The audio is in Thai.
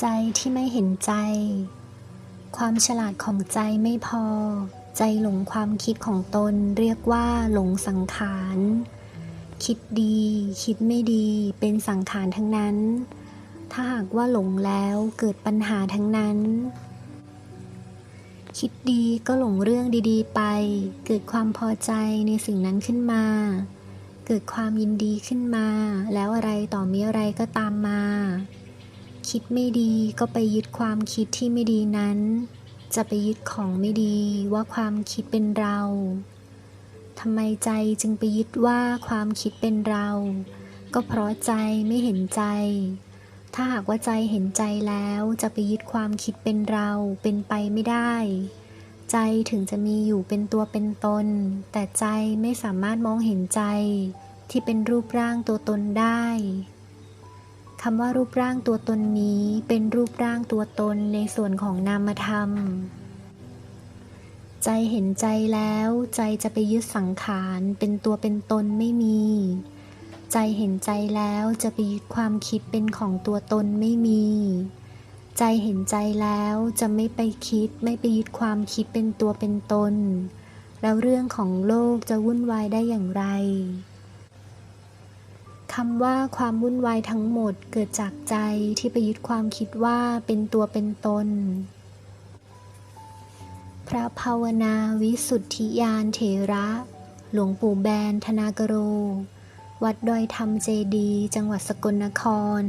ใจที่ไม่เห็นใจ ความฉลาดของใจไม่พอ ใจหลงความคิดของตนเรียกว่าหลงสังขาร คิดดี คิดไม่ดีเป็นสังขารทั้งนั้น ถ้าหากว่าหลงแล้วเกิดปัญหาทั้งนั้น คิดดีก็หลงเรื่องดีๆ ไป เกิดความพอใจในสิ่งนั้นขึ้นมาเกิดความยินดีขึ้นมา แล้วอะไรต่อมีอะไรก็ตามมา คิดไม่ดีก็ไปยึดความคิดที่ไม่ดีนั้น จะไปยึดของไม่ดีว่าความคิดเป็นเราทำไมใจจึงไปยึดว่าความคิดเป็นเรา ก็เพราะใจไม่เห็นใจ ถ้าหากว่าใจเห็นใจแล้วจะไปยึดความคิดเป็นเราเป็นไปไม่ได้ ใจถึงจะมีอยู่เป็นตัวเป็นตน แต่ใจไม่สามารถมองเห็นใจที่เป็นรูปร่างตัวตนได้ คำว่ารูปร่างตัวตนนี้เป็นรูปร่างตัวตนในส่วนของนามธรรม ใจเห็นใจแล้ว ใจจะไปยึดสังขารเป็นตัวเป็นตนไม่มี ใจเห็นใจแล้วจะไปยึดความคิดเป็นของตัวตนไม่มี ใจเห็นใจแล้วจะไม่ไปคิดไม่ไปยึดความคิดเป็นตัวเป็นตน แล้วเรื่องของโลกจะวุ่นวายได้อย่างไร คำว่าความวุ่นวายทั้งหมดเกิดจากใจที่ไปยึดความคิดว่าเป็นตัวเป็นตน พระภาวนาวิสุทธิยานเถระ หลวงปู่แบนธนากโร วัดดอยธรรมเจดี จังหวัดสกลนคร